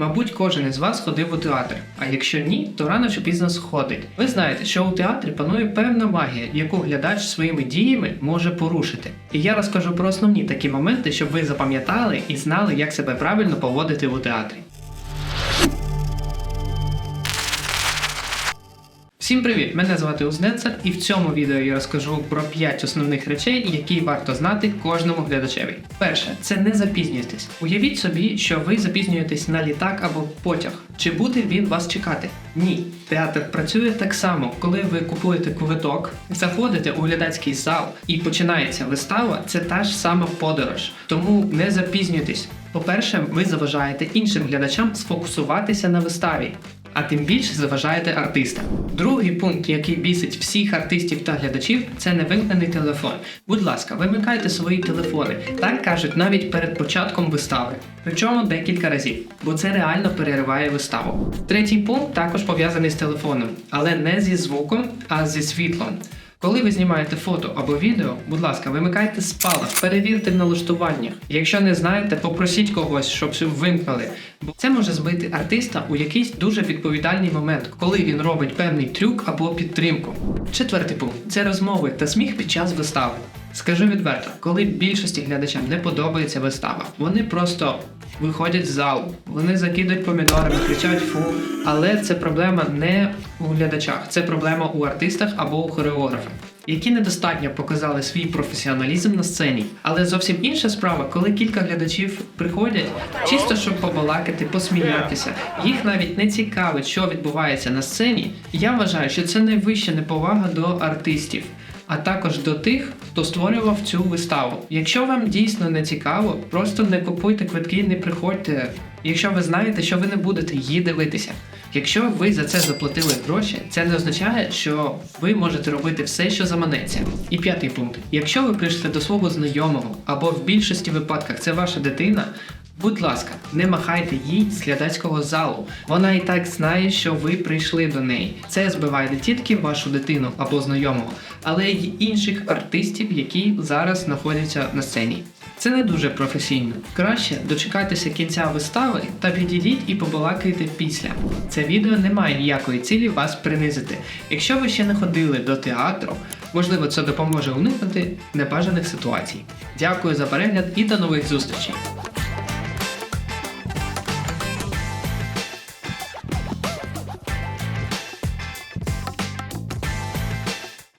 Мабуть, кожен із вас ходив у театр, а якщо ні, то рано чи пізно сходить. Ви знаєте, що у театрі панує певна магія, яку глядач своїми діями може порушити. І я розкажу про основні такі моменти, щоб ви запам'ятали і знали, як себе правильно поводити у театрі. Всім привіт! Мене звати Узнецер, і в цьому відео я розкажу про 5 основних речей, які варто знати кожному глядачеві. Перше, це не запізнюйтесь. Уявіть собі, що ви запізнюєтесь на літак або потяг. Чи буде він вас чекати? Ні. Театр працює так само, коли ви купуєте квиток, заходите у глядацький зал і починається вистава, це та ж сама подорож. Тому не запізнюйтесь. По-перше, ви заважаєте іншим глядачам сфокусуватися на виставі а тим більше заважаєте артистам. Другий пункт, який бісить всіх артистів та глядачів, це невимкнений телефон. Будь ласка, вимикайте свої телефони. Так кажуть навіть перед початком вистави. Причому декілька разів, бо це реально перериває виставу. Третій пункт також пов'язаний з телефоном, але не зі звуком, а зі світлом. Коли ви знімаєте фото або відео, будь ласка, вимикайте спалах, перевірте в налаштуваннях. Якщо не знаєте, попросіть когось, щоб вимкнули. Бо це може збити артиста у якийсь дуже відповідальний момент, коли він робить певний трюк або підтримку. Четвертий пункт це розмови та сміх під час вистави. Скажу відверто, коли більшості глядачам не подобається вистава, вони просто виходять з залу, вони закидують помідорами, кричать фу. Але це проблема не у глядачах, це проблема у артистах або у хореографах. Які недостатньо показали свій професіоналізм на сцені, але зовсім інша справа, коли кілька глядачів приходять чисто щоб побалакати, посміятися. Їх навіть не цікавить, що відбувається на сцені. Я вважаю, що це найвища неповага до артистів а також до тих, хто створював цю виставу. Якщо вам дійсно не цікаво, просто не купуйте квитки, не приходьте. Якщо ви знаєте, що ви не будете її дивитися. Якщо ви за це заплатили гроші, це не означає, що ви можете робити все, що заманеться. І п'ятий пункт: якщо ви прийшли до свого знайомого або в більшості випадках це ваша дитина. Будь ласка, не махайте їй з глядацького залу. Вона і так знає, що ви прийшли до неї. Це збиває не тільки вашу дитину або знайомого, але й інших артистів, які зараз знаходяться на сцені. Це не дуже професійно. Краще дочекайтеся кінця вистави та підійдіть і побалакайте після. Це відео не має ніякої цілі вас принизити. Якщо ви ще не ходили до театру, можливо, це допоможе уникнути небажаних ситуацій. Дякую за перегляд і до нових зустрічей!